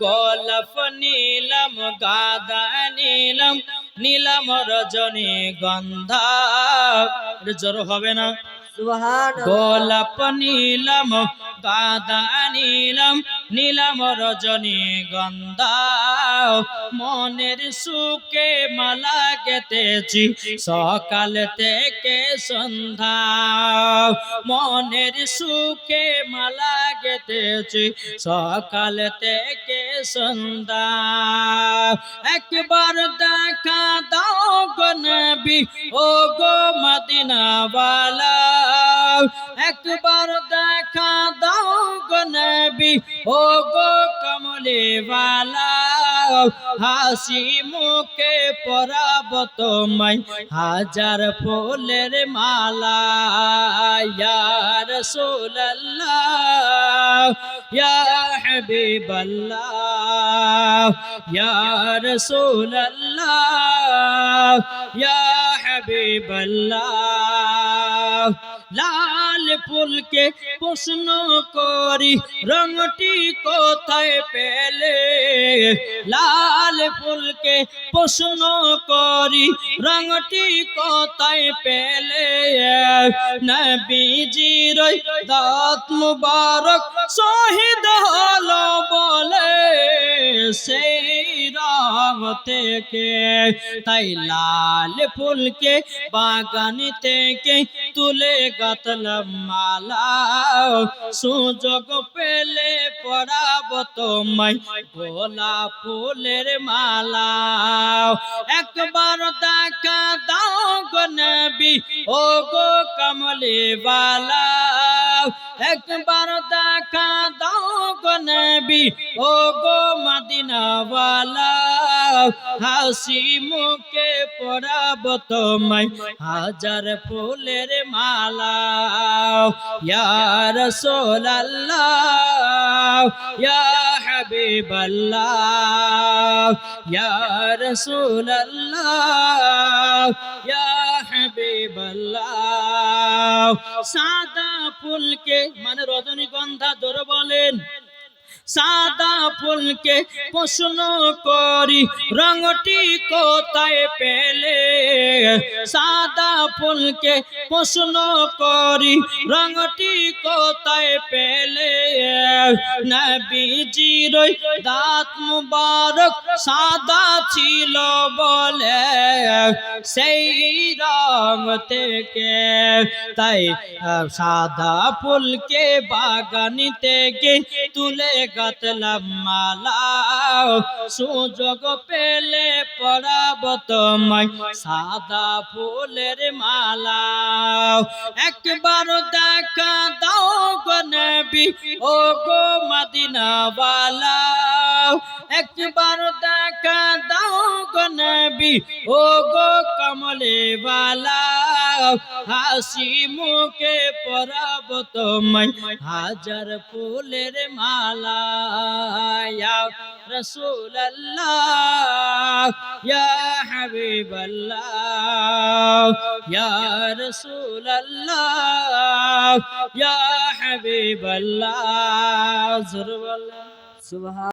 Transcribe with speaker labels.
Speaker 1: গোলাপ নীলম গাদা নীলম নীলম রজনী গন্ধা। জোর হবে না। গোলাপ নীলম, গাদা নীলম নীলম রজনী গন্ধা মনের সুখে মালা গেতেছি সকাল থেকে সন্ধ্যা মনের সুখে মালা গেতেছি সকাল থেকে সন্ধ্যা একবার দেখা দাও গো নবী ও গো মদিনাওয়ালা। একবার দেখা দাও গো নবী ও গো কমলেওয়ালা। হাসি মুখে পরাব তোমায়, হাজার ফুলের মালা। ইয়া রাসূলুল্লাহ, ইয়া হাবিবাল্লাহ, ইয়া রাসূলুল্লাহ, ইয়া হাবিবাল্লাহ। লাল ফুলকে প্রশ্ন করি রংটি কোথায় পেলে? লাল ফুলকে প্রশ্ন করি রংটি কোথায় পেলে? নবীজির দাঁত মুবারক শহীদ হলো বলে, সেই রং থেকে। তাই লাল ফুলকে বাগান থেকে তুলে গাতলাম মালা, সুযোগ পেলে পড়াব তোমায়। গোলা ফুলের মালা, একবার দেখা দাও গো নবী ও গো কমলে বালা একবার দেখা দাও গো নবী ও গো মদিনাওয়ালা। হাসি মুখে পড়াব তোমায়। হাজার ফুলের মালা। ইয়া রাসূলুল্লাহ, ইয়া হাবিবাল্লাহ, ইয়া রাসূলুল্লাহ, ইয়া সাদা ফুলকে মানে রজনীগন্ধা ধরে বলেন। সাদা ফুলকে প্রশ্ন করি, রঙটি কোথায় পেলে? সাদা ফুলকে প্রশ্ন করি, রঙটি কোথায় পেলে? নবীজির দাঁত মুবারক সাদা ছিল বলে। সেই রং থেকে তাই সাদা ফুলকে বাগানি থেকে তুলে গাতলাম মালা সুযোগ পেলে পড়াব তোমায় সাদা ফুলের মালা একবার দেখা দাও গো নবী ও গো মদিনাওয়ালা একবার দেখা নবী ও গো কমলেওয়ালা হাসি মুখে পরাব তোমায়, হাজার ফুলের মালা রাসূলুল্লাহ, ইয়া হাবিবাল্লাহ, ইয়া রাসূলুল্লাহ, ইয়া জোর বলেন
Speaker 2: সুবহান